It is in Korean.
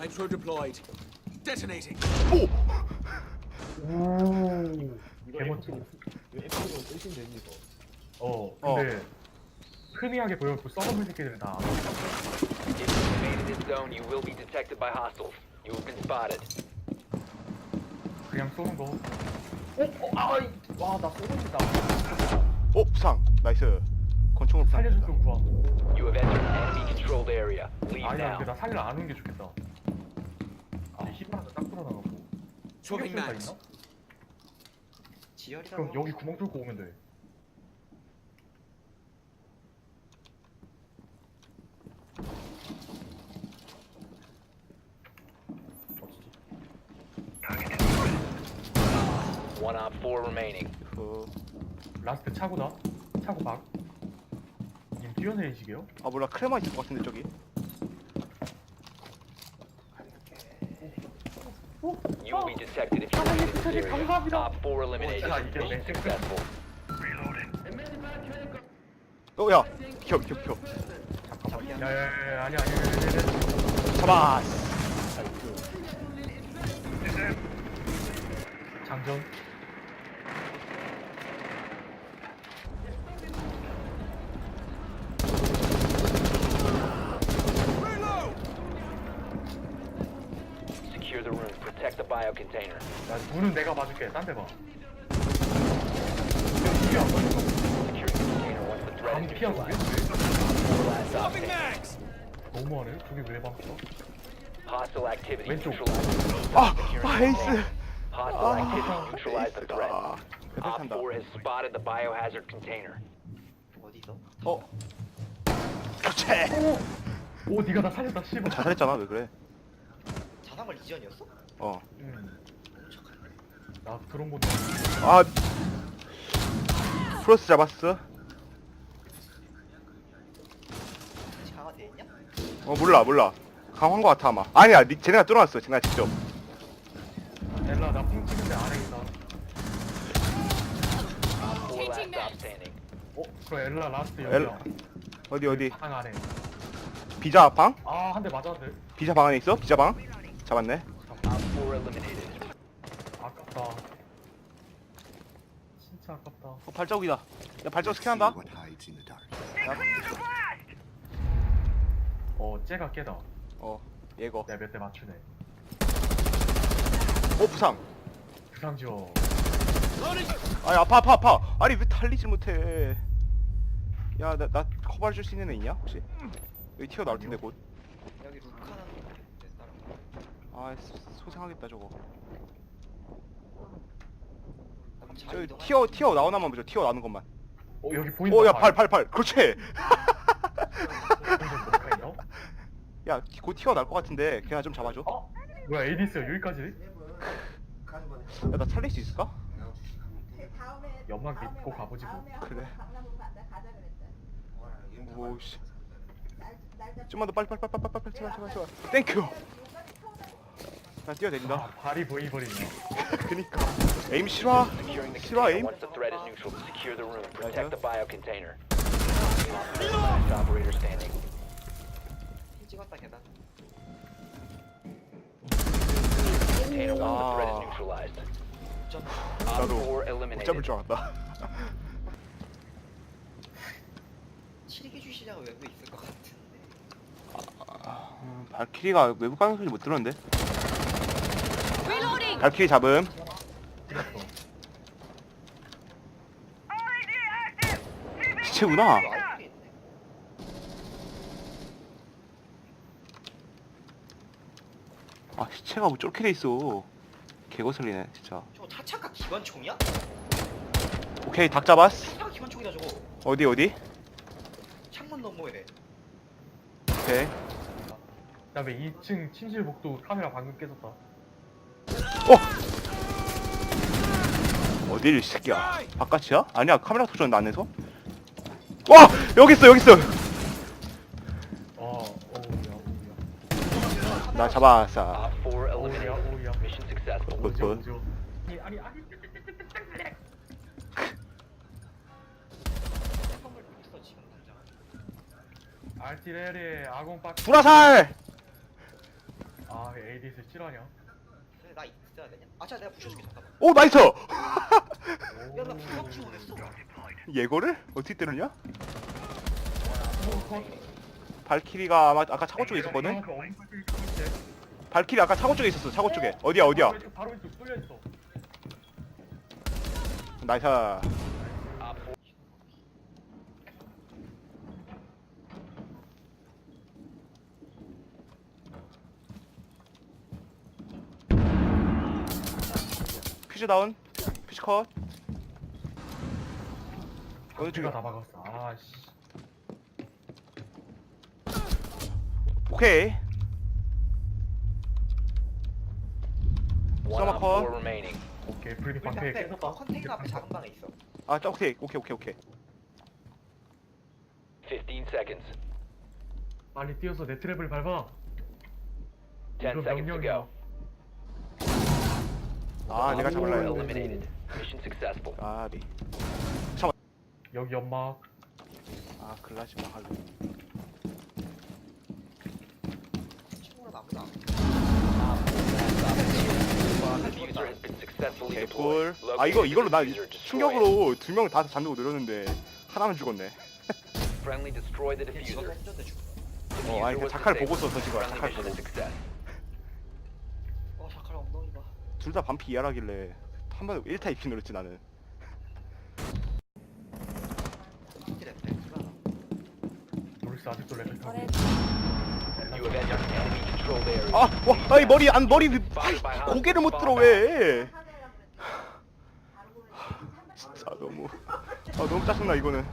Nitro deployed. Detonating. 오. 이거. F- 이거 F로 의심 됩니다. 어, 근데 흔히하게 보여도 썩은 새끼들 다. If you remain in this zone, you will be detected by hostiles. You have been spotted. 그냥 쏘는 거. 어, 어, 아이, 와, 나 쏘는다. 어 부상 나이스 권총으로 살려줄 좀 구하. You have entered an enemy-controlled area. Leave 아니야, now. 근데 나 살려 안 오는 게 좋겠다. 아, 힙하나 딱 뚫어나가고. Swapping 충격수가 mags. 있나? 지열이다. 그럼 여기 구멍 뚫고 오면 돼. One op four remaining. 그... 라스트 차고다. 차고 박. 님 뛰어내리시게요? 아 몰라 크레마 있을 것 같은데 저기 You will be detected if you in this area. Op four eliminated. Mission successful. 어야 비켜 비켜 비켜 잠깐만. 야야야, 아니야, 아니야, 아니야. 잡았어 장전. Secure the bio container. 야, 문은 내가 봐줄게. 딴 데 봐. 이게 안 보여. Securing the container once the threat 안 is 피하고 왜? neutralized. 왜? Four last op Swapping standing. mags. 너무하네. 저기 왜? Hostile activity 왼쪽. neutralized. 아, 아 에이스 container. Hostile activity neutralized the threat. 아 배달 Op 탄다 4 has spotted the biohazard container. 어디서? 어 그렇지 오, 네가 나 살렸다. 씨발. 자살했잖아 왜 그래 이전이었어? 어아 음. 나 그런 것도 아, 프로스 잡았어 같이 강화 돼 있냐? 어 몰라 몰라 강한 거 같아 아마 아니야 니, 쟤네가 뚫어놨어 쟤네가 직접 엘라 나핑 찍은데 안에 있다. Four last op standing. 어? 그 엘라 라스트 엘- 여기야. 어디 어디 방 안에. 비자 방? 아, 한 대 맞았는데. 비자 방 안에 있어? 비자 방? 잡았네 Op 4 eliminated. 아깝다. 진짜 아깝다. 어 발자국이다 야 발자국 스캔한다 어, 쟤가 깨다. 어 예거 내가 몇 대 맞추네. 어 부상 부상 지워. 아니 아파 아파 아파 아니 왜 달리질 못해 야 나 나 커버해 줄 수 있는 애 있냐 혹시 여기 튀어 나올 텐데 곧아 여기 루카는 거. 소생하겠다 저거 이동할 튀어 수 튀어 나오나만 보죠 튀어 나오는 것만 어, 여기 보인다. 오 야 발 발 발 그렇지 있냐? 야곧 튀어 나올 것 같은데 걔나 좀 잡아줘 어? 뭐야, ADS야 여기까지? 야 나 살릴 수 있을까 연막 믿고 가보지 뭐. 그래 오씨 좀만 더 빨리 빨리 빨리 빨리 빨리 제발 제발 제발 땡큐 나 뛰어내린다 아, 발이 보이버리네. 그니까 에임 실화 Securing the 실화 container 에임 once the threat is neutral. Secure the room. Right Protect here. the bio container. Last operator standing. 피 찍었다 계단. Container once the threat is Ah. neutralized. 점. Op 나도 4 못 eliminated. 잡을 줄 알았다 칠기 주시자가 외부에 있을 것 같은데. 음, 발키리가 외부 소리 못 들었는데 발키리 잡음. 시체구나. 아 시체가 뭐 저렇게 돼 있어 개거슬리네 진짜 저거 타차가 기관총이야? 오케이 닭 잡았어 타차가 기관총이다 저거. 어디 어디 창문 너머에. 오케이 그다음에 2층 침실 복도 카메라 방금 깨졌다. 어디를 이 새끼야 바깥이야? 아니야 카메라 터졌는데 안에서 와 여기 있어 여기 있어 어, 어우야, 어우야. 나 잡았어 Op 4 오우야, eliminated. 오우야. Mission successful. 굿, 오죠, 굿. 오죠. 아니, 아니, 아니. 선물 있어 지금 당장. 알티레리 아공 박스. 불화살 아, 왜 ADS 실화냐? 나 있어야 되냐? 아 자 내가 부셔줄게 잠깐만 오 나이스! 야나 부각 지원했어 예거를? 어떻게 때렸냐? 어, 컷. 발키리가 아마 아까 차고 쪽에 있었거든? 컷인데. 발키리 아까 차고 쪽에 있었어 차고 쪽에 어디야 어디야 바로 왼쪽, 바로 왼쪽 뚫려 있어. 나이스 퓨즈 다운 퓨즈 컷 어느 제가 다 막았어. 아 씨. 오케이 One op Summer 4 remaining. 오케이 불빛 우리 방패 앞에 깨졌다. 컨테이너 앞에 작은 방에 있어 아 자, 오케이 오케이 오케이 오케이 15 seconds. 빨리 뛰어서 내 트랩을 밟아. 10 이거 seconds to 명령이야. 아 내가 Op 잡을라 four 했는데 eliminated. Mission successful. 아비 여기 연막. 아 글라시 막할래 Diffuser has been successfully deployed. 꿀아 이거 Locate 이걸로 나 the diffuser, destroy it. 충격으로 두 명 다 잠들고 내렸는데 하나만 죽었네 Friendly destroy the 얘 죽어서 diffuser. 했는데 죽어 어 아니 그 was 자칼 disabled. 보고 써 던진 거야 Friendly 자칼 mission 보고 success. 둘 다 반피 이하라길래 한 번에 1타 2피 노렸지 나는 이랬대 불안하 노리스 아직도 레벨 타고. You have entered enemy controlled area. 아와 아이 머리 안 머리 위- by hostiles. 고개를 못 들어 왜 진짜 너무 아 너무 짜증나 이거는